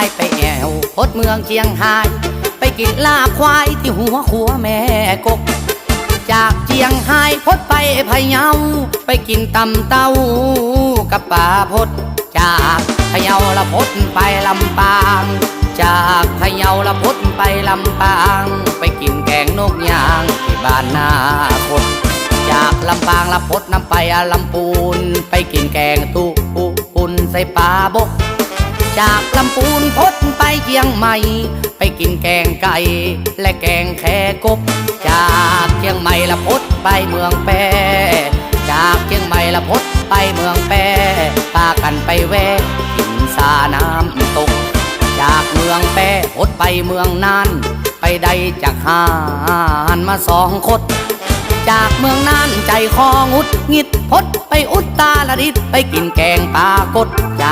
ายไปแอวพดเมืองเชียงไฮ้ไปกินลาควายที่หัวขัวแม่กก จากเชียงไฮ้พดไปพะเยาไปกินตำเต้ากับป่าพด จากพะเยาละพดไปลำปาง จากพะเยาละพดไปลำปาง ไปกินแกงนกยางที่บ้านนาคดจากลำปางละพดน้ำไปลำปูน ไปกินแกงตุปูปุนใส่ปลาบก จากลำปูนพดไปเชียงใหม่ ไปกินแกงไก่และแกงแคกบ จากเชียงใหม่ละพดไปเมืองแปรจากเชียงใหม่ละพดไปเมืองแปรพากันไปแวะกินสาน้ำตก จากเมืองแปรพดไปเมืองน่านไปได้จากหานมาสองคดจากเมืองน่านใจคองุดหงิดพดไปอุตตาลดิษไปกินแกงปลากด